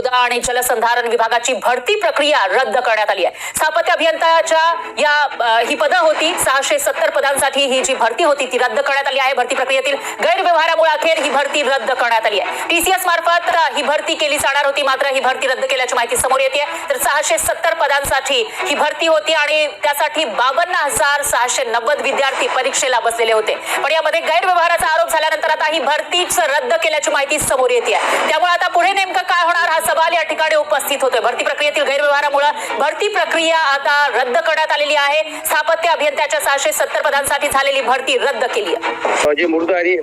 मृदा आणि जलसंधारण विभागाची भरती प्रक्रिया रद्द करण्यात आली आहे. स्थापत्य अभियंताच्या या ही पदं होती. सहाशे सत्तर पदांसाठी ही जी भरती होती ती रद्द करण्यात आली आहे. भरती प्रक्रियेतील गैरव्यवहारामुळे अखेर ही भरती रद्द करण्यात आली आहे. टीसीएस मार्फत ही भरती केली जाणार होती. मात्र ही भरती रद्द केल्याची माहिती समोर येते. तर सहाशे सत्तर पदांसाठी ही भरती होती आणि त्यासाठी बावन्न हजार सहाशे नव्वद विद्यार्थी परीक्षेला बसलेले होते. पण यामध्ये गैरव्यवहाराचा आरोप झाल्यानंतर आता ही भरतीच रद्द केल्याची माहिती समोर येते. त्यामुळे आता पुढे नेमकं काय होणार हा सवाल या ठिकाणी उपस्थित होतोय. भरती प्रक्रियेतील गैरव्यवहारामुळे भरती प्रक्रिया आता रद्द करण्यात आलेली आहे. स्थापत्य अभियंत्याच्या सहाशे सत्तर पदांसाठी झालेली भरती रद्द केली आहे. जे मृद आणि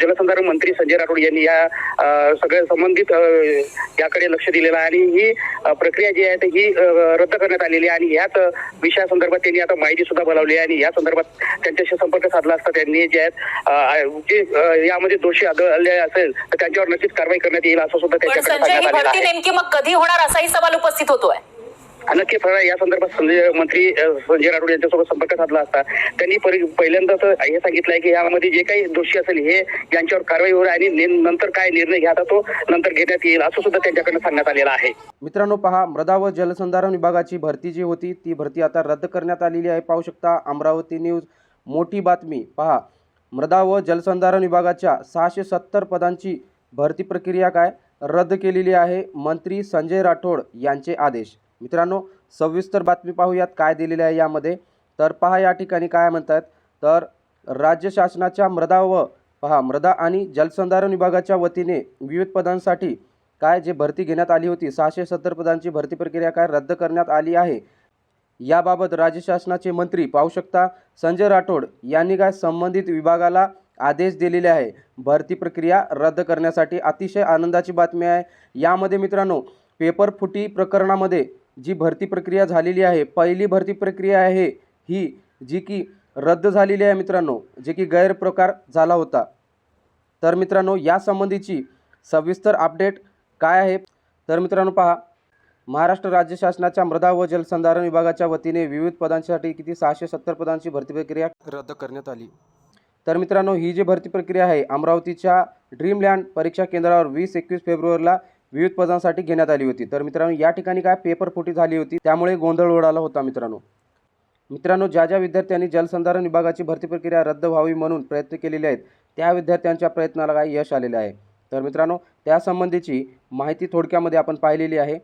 जलसंधारण मंत्री संजय राठोड यांनी या सगळ्या संबंधित याकडे लक्ष दिलेलं आहे. आणि ही प्रक्रिया जी आहे ही रद्द करण्यात आलेली आहे. आणि याच विषयासंदर्भात त्यांनी आता माहिती सुद्धा बोलावली आहे. आणि या संदर्भात त्यांच्याशी संपर्क साधला असता त्यांनी जे आहेत जे यामध्ये दोषी आढळले असेल तर त्यांच्यावर नक्कीच कारवाई करण्यात येईल असं सुद्धा त्यांच्याकडे सांगण्यात आलेलं भरती आहे नेमकी मग कधी होणार असाही सवाल उपस्थित होतोय? नक्की फळ या संदर्भात संजय मंत्री संजय राठोड यांच्यासोबत संपर्क साधला असता. त्यांनी परि- पहिल्यांदाच हे सांगितलंय की यामध्ये जे काही दोषी असेल हे यांच्यावर कारवाई होईल आणि नंतर काय निर्णय घ्या तो नंतर घेण्यात येईल असं सुद्धा त्यांच्याकडनं सांगण्यात आलेलं आहे. मित्रांनो पहा मृदा व जलसंधारण विभागाची भरती जी होती ती भरती आता रद्द करण्यात आलेली आहे. पाहू शकता अमरावती न्यूज मोठी बातमी. पहा मृदा व जलसंधारण विभागाच्या सहाशे सत्तर पदांची भरती प्रक्रिया काय? रद्द केलेली आहे. मंत्री संजय राठोड यांचे आदेश. मित्रांनो सविस्तर बातमी पाहूयात काय दिलेले आहे यामध्ये. तर पहा या ठिकाणी काय म्हणतात. तर राज्य शासनाच्या मृदा व पहा मृदा आणि जलसंधारण विभागाच्या वतीने विविध पदांसाठी काय जे भरती घेण्यात आली होती सहाशे सत्तर पदांची भरती प्रक्रिया काय रद्द करण्यात आली आहे? याबाबत राज्य शासनाचे मंत्री पाहू शकता. संजय राठोड यांनी काय संबंधित विभागाला आदेश दिलेले आहे. भरती प्रक्रिया रद्द करण्यासाठी अतिशय आनंदाची बातमी आहे. यामध्ये मित्रांनो पेपर फुटी प्रकरणामध्ये जी भरती प्रक्रिया झालेली आहे पहिली भरती प्रक्रिया आहे ही जी की रद्द झालेली आहे मित्रांनो जे की गैरप्रकार झाला होता. तर मित्रांनो यासंबंधीची सविस्तर अपडेट काय आहे? तर मित्रांनो पहा. महाराष्ट्र राज्य शासनाच्या मृदा व जलसंधारण विभागाच्या वतीने विविध पदांसाठी किती सहाशे सत्तर पदांची भरती प्रक्रिया रद्द करण्यात आली. तर मित्रांनो ही जी भरती प्रक्रिया आहे अमरावतीच्या ड्रीमलँड परीक्षा केंद्रावर वीस एकवीस फेब्रुवारीला विविध पदांसाठी घेण्यात आली होती. तर मित्रांनो या ठिकाणी काय पेपर फुटी झाली होती त्यामुळे गोंधळ उडाला होता मित्रांनो. मित्रांनो ज्या ज्या विद्यार्थ्यांनी जलसंधारण विभागाची भरती प्रक्रिया रद्द व्हावी म्हणून प्रयत्न केलेले आहेत त्या विद्यार्थ्यांच्या प्रयत्नाला काय यश आलेले आहे? तर मित्रांनो त्यासंबंधीची माहिती थोडक्यामध्ये आपण पाहिलेली आहे.